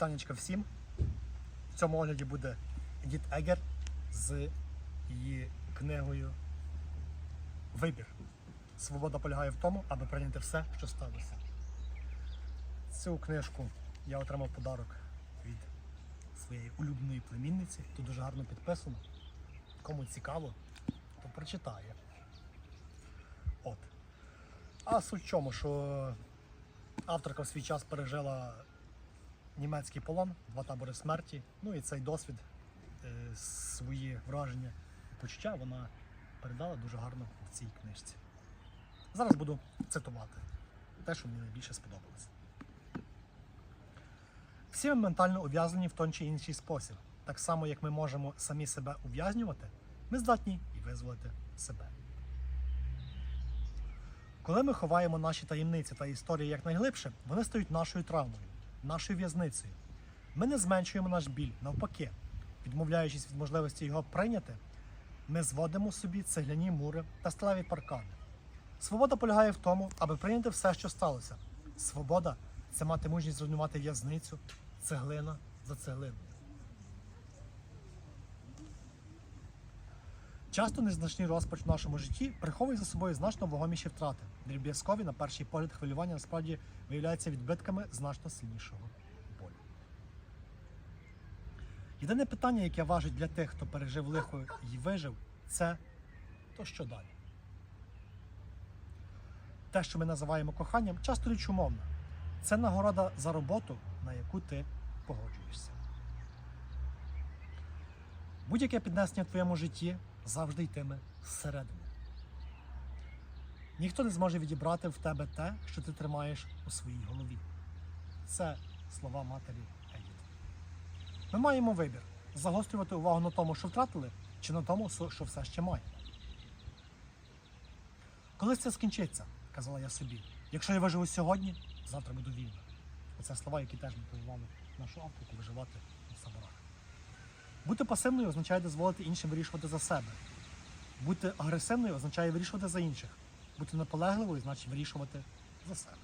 Вітанечка всім. В цьому огляді буде Едіт Егер з її книгою Вибір. Свобода полягає в тому, аби прийняти все, що сталося. Цю книжку я отримав подарок від своєї улюбленої племінниці. Тут дуже гарно підписано. Кому цікаво, то прочитає. От. А суть в чому, що авторка в свій час пережила німецький полон, два табори смерті. Ну і цей досвід, е, свої враження почуття вона передала дуже гарно в цій книжці. Зараз буду цитувати те, що мені найбільше сподобалось. Всі ми ментально ув'язані в той чи інший спосіб. Так само, як ми можемо самі себе ув'язнювати, ми здатні і визволити себе. Коли ми ховаємо наші таємниці та історії якнайглибше, вони стають нашою травмою, нашою в'язницею. Ми не зменшуємо наш біль, навпаки, відмовляючись від можливості його прийняти, ми зводимо собі цегляні мури та сталеві паркани. Свобода полягає в тому, аби прийняти все, що сталося. Свобода це мати мужність зруйнувати в'язницю, цеглина за цеглиною. Часто незначний розпач в нашому житті приховує за собою значно вагоміші втрати. Дріб'язкові, на перший погляд, хвилювання насправді виявляються відбитками значно сильнішого болю. Єдине питання, яке важить для тих, хто пережив лихо і вижив, це то що далі? Те, що ми називаємо коханням, часто річ умовна. Це нагорода за роботу, на яку ти погоджуєшся. Будь-яке піднесення в твоєму житті завжди йтиме зсередини. Ніхто не зможе відібрати в тебе те, що ти тримаєш у своїй голові. Це слова матері Едіт. Ми маємо вибір загострювати увагу на тому, що втратили, чи на тому, що все ще маємо. Колись це скінчиться, казала я собі. Якщо я виживу сьогодні, завтра буду вільна. Оце слова, які теж мотивували нашу авторку виживати. Бути пасивною означає дозволити іншим вирішувати за себе. Бути агресивною означає вирішувати за інших. Бути наполегливою значить вирішувати за себе.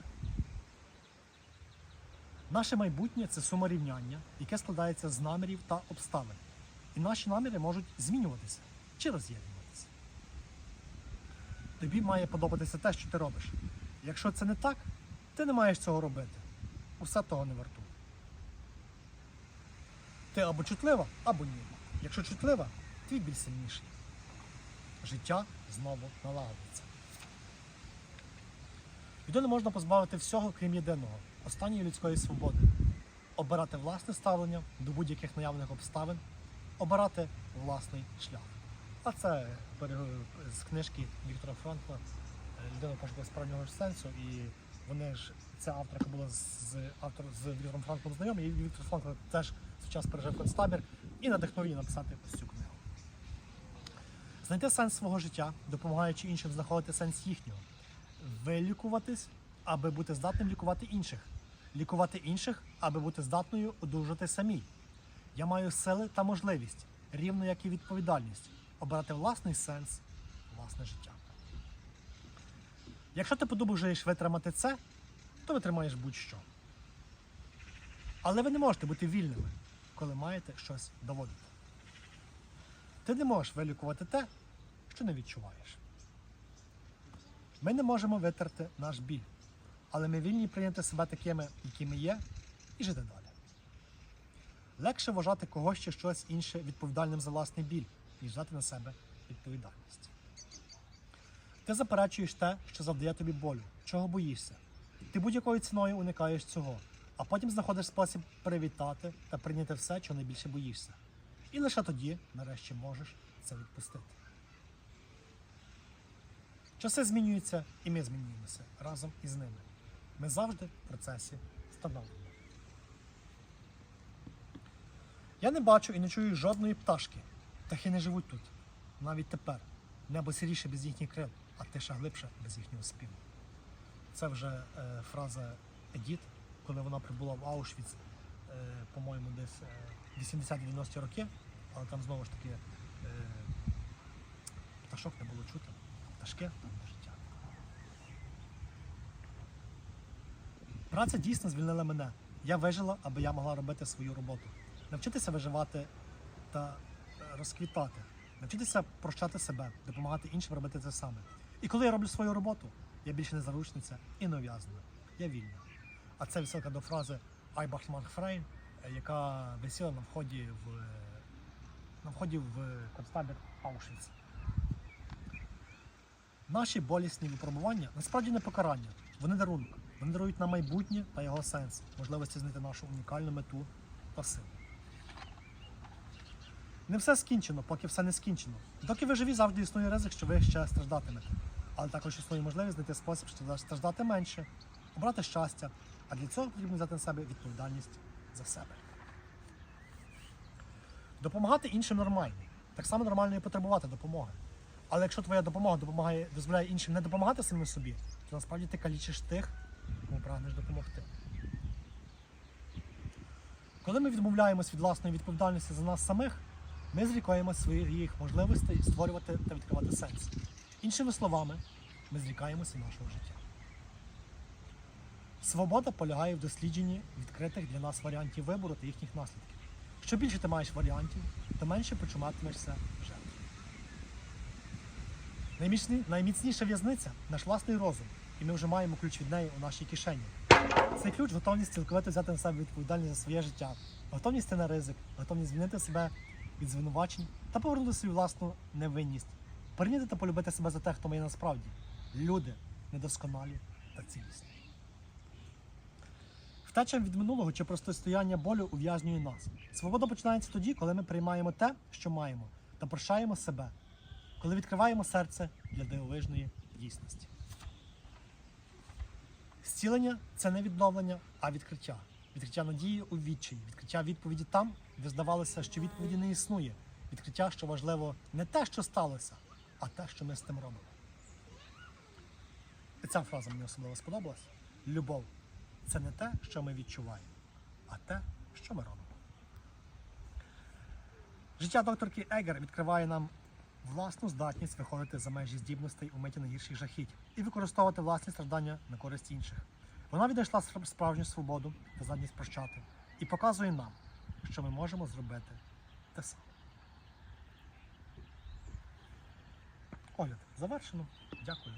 Наше майбутнє це сума рівняння, яке складається з намірів та обставин. І наші наміри можуть змінюватися чи роз'єднуватися. Тобі має подобатися те, що ти робиш. Якщо це не так, ти не маєш цього робити. Усе того не вартує. Ти або чутлива, або ні. Якщо чутлива, твій біль сильніший. Життя знову налагодиться. Людину можна позбавити всього, крім єдиного останньої людської свободи. Обирати власне ставлення до будь-яких наявних обставин, обирати власний шлях. А це з книжки Віктора Франкла Людина пошуку справжнього сенсу. І вони ж ця авторка була з автор з Віктором Франклом знайомі, і Віктор Франкл теж в час пережив концтабір і надихнув її написати ось цю книгу. Знайти сенс свого життя, допомагаючи іншим знаходити сенс їхнього, вилікуватись, аби бути здатним лікувати інших, лікувати інших, аби бути здатною одужати самій. Я маю сили та можливість, рівно як і відповідальність, обрати власний сенс, власне життя. Якщо ти подумаєш витримати це, то витримаєш будь-що. Але ви не можете бути вільними, коли маєте щось доводити. Ти не можеш вилікувати те, що не відчуваєш. Ми не можемо витерти наш біль, але ми вільні прийняти себе такими, якими є, і жити далі. Легше вважати когось чи щось інше відповідальним за власний біль, ніж взяти на себе відповідальність. Ти заперечуєш те, що завдає тобі болю, чого боїшся. Ти будь-якою ціною уникаєш цього, а потім знаходиш спосіб привітати та прийняти все, чого найбільше боїшся. І лише тоді, нарешті, можеш це відпустити. Часи змінюються, і ми змінюємося разом із ними. Ми завжди в процесі становлення. Я не бачу і не чую жодної пташки. Птахи не живуть тут. Навіть тепер. Небо сіріше без їхніх крил, а тиша глибше без їхнього співу. Це вже е, фраза Едіт, коли вона прибула в Аушвіц, е, по-моєму, десь е, 80-90 роки, але там знову ж таки е, пташок не було чути. Пташки там не життя. Праця дійсно звільнила мене. Я вижила, аби я могла робити свою роботу. Навчитися виживати та е, розквітати. Навчитися прощати себе, допомагати іншим робити те саме. І коли я роблю свою роботу, я більше не заручниця і не ув'язнена. Я вільна. А це відсилка до фрази Айбахман Фрейм, е, яка висіла на вході в, е, на вході в концтабір Аушвіц. Наші болісні випробування насправді не покарання, вони дарунок. Вони дарують нам майбутнє та його сенс, можливості знайти нашу унікальну мету та силу. Не все скінчено, поки все не скінчено. Доки ви живі, завжди існує ризик, що ви ще страждатимете. Але також існує можливість знайти спосіб, щоб страждати менше, обрати щастя, а для цього потрібно взяти на себе відповідальність за себе. Допомагати іншим нормально. Так само нормально і потребувати допомоги. Але якщо твоя допомога допомагає, дозволяє іншим не допомагати самим собі, то насправді ти калічиш тих, кому прагнеш допомогти. Коли ми відмовляємось від власної відповідальності за нас самих, ми зрікаємося своїх можливостей створювати та відкривати сенс. Іншими словами, ми зрікаємося нашого життя. Свобода полягає в дослідженні відкритих для нас варіантів вибору та їхніх наслідків. Що більше ти маєш варіантів, то менше почуватимешся жертвою. Найміцні- Найміцніша в'язниця наш власний розум, і ми вже маємо ключ від неї у нашій кишені. Цей ключ готовність цілковито взяти на себе відповідальність за своє життя, готовність йти на ризик, готовність звільнити себе від звинувачень та повернути свою власну невинність, прийняти та полюбити себе за те, хто ми насправді. Люди недосконалі та цілісні. Втеча від минулого чи протистояння болю ув'язнює нас. Свобода починається тоді, коли ми приймаємо те, що маємо, та прощаємо себе, коли відкриваємо серце для дивовижної дійсності. Зцілення це не відновлення, а відкриття. Відкриття надії у відчаї, відкриття відповіді там, де здавалося, що відповіді не існує. Відкриття, що важливо не те, що сталося, а те, що ми з тим робимо. І ця фраза мені особливо сподобалась. Любов це не те, що ми відчуваємо, а те, що ми робимо. Життя докторки Егер відкриває нам власну здатність виходити за межі здібностей у миті найгірших жахіть і використовувати власні страждання на користь інших. Вона відійшла справжню свободу та здатність прощати і показує нам, що ми можемо зробити те саме. Огляд завершено. Дякую.